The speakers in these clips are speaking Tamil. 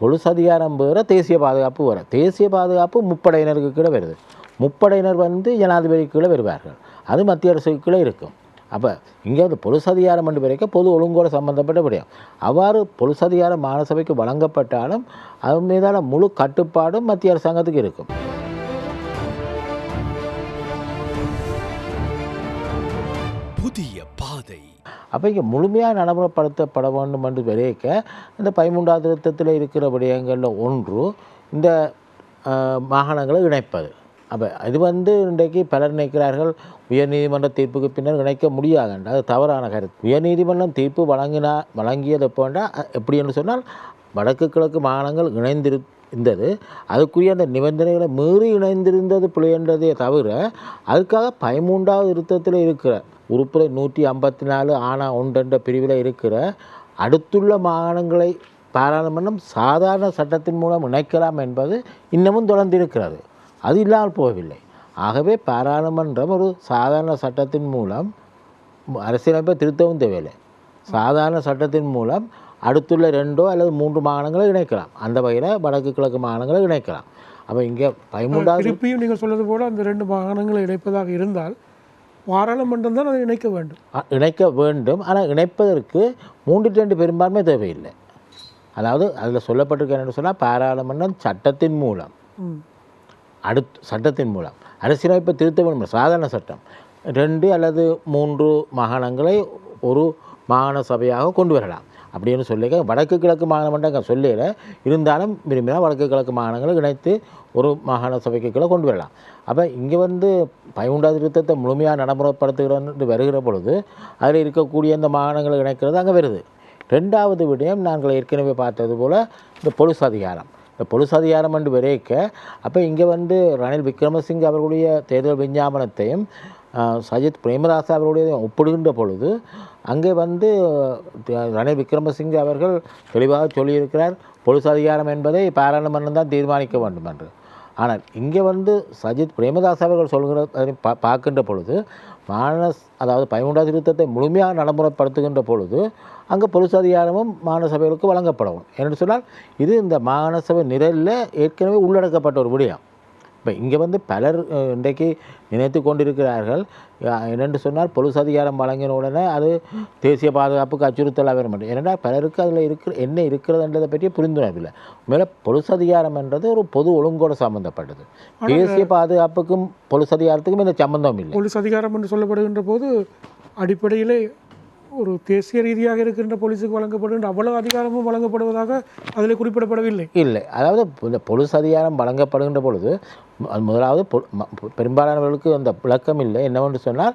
பொலிஸ் அதிகாரம் வேறு தேசிய பாதுகாப்பு வேறு. தேசிய பாதுகாப்பு முப்படையினருக்கு கீழே வருது. முப்படையினர் வந்து ஜனாதிபதி கீழே வருவார்கள். அது மத்திய அரசுக்கு கீழே இருக்கும். அப்போ இங்கே வந்து பொலிஸ் அதிகாரம் என்று வரைக்கும் பொது ஒழுங்கோடு சம்பந்தப்பட்ட விடயம். அவ்வாறு பொலிஸ் அதிகாரம் மாநசபைக்கு வழங்கப்பட்டாலும் அதன் மீதான முழு கட்டுப்பாடும் மத்திய அரசாங்கத்துக்கு இருக்கும். புதிய பாதை. அப்போ இங்கே முழுமையாக நடைமுறைப்படுத்தப்பட வேண்டும் என்று விளைவிக்க இந்த பதிமூன்றாவது திருத்தத்தில் இருக்கிற விடயங்களில் ஒன்று இந்த மாகாணங்களை இணைப்பது. அப்போ இது வந்து இன்றைக்கு பலர் நினைக்கிறார்கள் உயர்நீதிமன்ற தீர்ப்புக்கு பின்னர் இணைக்க முடியாதுன்ற அது தவறான கருத்து. உயர்நீதிமன்றம் தீர்ப்பு வழங்கினா வழங்கியது போன்றா எப்படி என்று சொன்னால் வடக்கு கிழக்கு மாகாணங்கள் இணைந்திரு இருந்தது அதுக்குரிய அந்த நிபந்தனைகளை மீறி இணைந்திருந்தது பிழைன்றதே தவிர அதுக்காக பதிமூன்றாவது திருத்தத்தில் இருக்கிற உறுப்புரை நூற்றி ஐம்பத்தி நாலு ஆனா ஒன்றென்ற பிரிவில் இருக்கிற அடுத்துள்ள மாகாணங்களை பாராளுமன்றம் சாதாரண சட்டத்தின் மூலம் இணைக்கலாம் என்பது இன்னமும் தொடர்ந்து இருக்கிறது அது இல்லாமல் போகவில்லை. ஆகவே பாராளுமன்றம் ஒரு சாதாரண சட்டத்தின் மூலம் அரசியலமைப்பை திருத்தவும் தேவையில்லை. சாதாரண சட்டத்தின் மூலம் அடுத்துள்ள ரெண்டோ அல்லது மூன்று மாகாணங்களை இணைக்கலாம். அந்த வகையில் வடக்கு கிழக்கு மாகாணங்களை இணைக்கலாம். அப்போ இங்கே பதிமூன்றாவது திருப்பியும் நீங்கள் சொல்வது போல அந்த ரெண்டு மாகாணங்களை இணைப்பதாக இருந்தால் பாராளுமன்றம் தான் அதை இணைக்க வேண்டும். இணைக்க வேண்டும். ஆனால் இணைப்பதற்கு மூன்று ரெண்டு பெரும்பான்மை தேவையில்லை. அதாவது அதில் சொல்லப்பட்டிருக்க என்னன்னு சொன்னால் பாராளுமன்றம் சட்டத்தின் மூலம். அடுத்து சட்டத்தின் மூலம். அரசியலமைப்பை திருத்த வேண்டும். சாதாரண சட்டம். ரெண்டு அல்லது மூன்று மாகாணங்களை ஒரு மாகாண சபையாக கொண்டு வரலாம். அப்படின்னு சொல்லிக்க வடக்கு கிழக்கு மாகாணமன்றம் சொல்லல இருந்தாலும் விரும்பினால் வடக்கு கிழக்கு மாகாணங்களை இணைத்து ஒரு மாகாண சபைக்கு கீழே கொண்டு வரலாம். அப்போ இங்கே வந்து பதிமூன்றாவது திருத்தத்தை முழுமையாக நடைமுறைப்படுத்துகிறோன்னு வருகிற பொழுது அதில் இருக்கக்கூடிய இந்த மாகாணங்களை இணைக்கிறது அங்கே வருது. ரெண்டாவது விடயம் நாங்கள் ஏற்கனவே பார்த்தது போல் இந்த பொலிஸ் அதிகாரம். இந்த பொலிஸ் அதிகாரம் என்று விரைக்க அப்போ இங்கே வந்து ரணில் விக்ரமசிங்க அவர்களுடைய தேர்தல் விஞ்ஞாபனத்தையும் சஜித் பிரேமதாசா அவர்களுடைய ஒப்பிடுகின்ற பொழுது அங்கே வந்து ரணில் விக்ரமசிங்க அவர்கள் தெளிவாக சொல்லியிருக்கிறார் பொலிஸ் அதிகாரம் என்பதை பாராளுமன்றம் தான் தீர்மானிக்க வேண்டும் என்று. ஆனால் இங்கே வந்து சஜித் பிரேமதாஸ் அவர்கள் சொல்கிற பா பார்க்கின்ற பொழுது மானஸ் அதாவது பதிமூன்றாம் திருத்தத்தை முழுமையாக நடைமுறைப்படுத்துகின்ற பொழுது அங்கே பொலிஸ் அதிகாரமும் மாநசபைகளுக்கு வழங்கப்படும் என்று சொன்னால் இது இந்த மாநசபை நிரலில் ஏற்கனவே உள்ளடக்கப்பட்ட ஒரு விடயம். இப்போ இங்கே வந்து பலர் இன்றைக்கு நினைத்து கொண்டிருக்கிறார்கள். என்னென்று சொன்னால் பொலிஸ் அதிகாரம் வழங்கின உடனே அது தேசிய பாதுகாப்புக்கு அச்சுறுத்தலாக வர மாட்டேன் ஏனென்றால் பலருக்கு அதில் இருக்கிற என்ன இருக்கிறதுன்றதை பற்றி புரிந்துணர்வில்லை மேலே பொலிஸ் அதிகாரம் என்றது ஒரு பொது ஒழுங்கோடு சம்மந்தப்பட்டது தேசிய பாதுகாப்புக்கும் பொலிஸ் அதிகாரத்துக்கும் இந்த சம்பந்தம் இல்லை. போலீஸ் அதிகாரம் என்று சொல்லப்படுகின்ற போது அடிப்படையிலே ஒரு தேசிய ரீதியாக இருக்கின்ற போலீஸுக்கு வழங்கப்படுகின்ற அவ்வளவு அதிகாரமும் வழங்கப்படுவதாக அதில் குறிப்பிடப்படவில்லை. இல்லை. அதாவது இந்த பொலிஸ் அதிகாரம் வழங்கப்படுகின்ற பொழுது முதலாவது பொ- பெரும்பாலானவர்களுக்கு அந்த விளக்கம் இல்லை. என்னவென்று சொன்னால்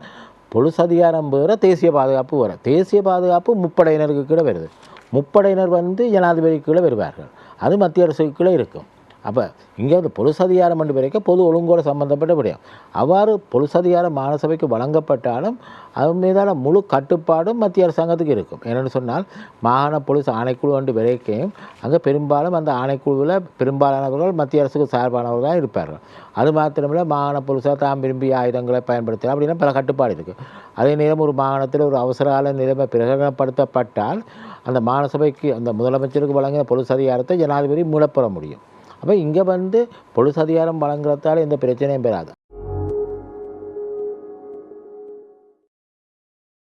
பொலிஸ் அதிகாரம் வேறு தேசிய பாதுகாப்பு வேறு. தேசிய பாதுகாப்பு முப்படையினருக்கு கீழே வருது. முப்படையினர் வந்து ஜனாதிபதி கீழே வருவார்கள். அது மத்திய அரசுக்கு கீழே இருக்கும். அப்போ இங்கே வந்து பொலிஸ் அதிகாரம் என்று வரைக்கும் பொது ஒழுங்கோடு சம்பந்தப்பட்ட விடயம். அவ்வாறு பொலுசதிகாரம் அதிகாரம் மாநசபைக்கு வழங்கப்பட்டாலும் அதன் மீதான முழு கட்டுப்பாடும் மத்திய அரசாங்கத்துக்கு இருக்கும். என்னென்னு சொன்னால் மாகாண போலீஸ் ஆணைக்குழு என்று விரைக்கையும் அங்கே பெரும்பாலும் அந்த ஆணைக்குழுவில் பெரும்பாலானவர்கள் மத்திய அரசுக்கு சார்பானவர்கள் தான் இருப்பார்கள். அது மாத்திரமில்லை மாகாண போலீஸாக தாம் விரும்பிய ஆயுதங்களை பயன்படுத்தலாம் அப்படின்னா பல கட்டுப்பாடு இருக்குது அதே நேரம் ஒரு மாகாணத்தில் ஒரு அவசரகால நிலைமை பிரகடனப்படுத்தப்பட்டால் அந்த மாநசபைக்கு அந்த முதலமைச்சருக்கு வழங்கின பொலிஸ் அதிகாரத்தை ஜனாதிபதி மூலப்பெற முடியும். அப்போ இங்கே வந்து பொலிஸ் அதிகாரம் வழங்குறதால எந்த பிரச்சனையும் பெறாது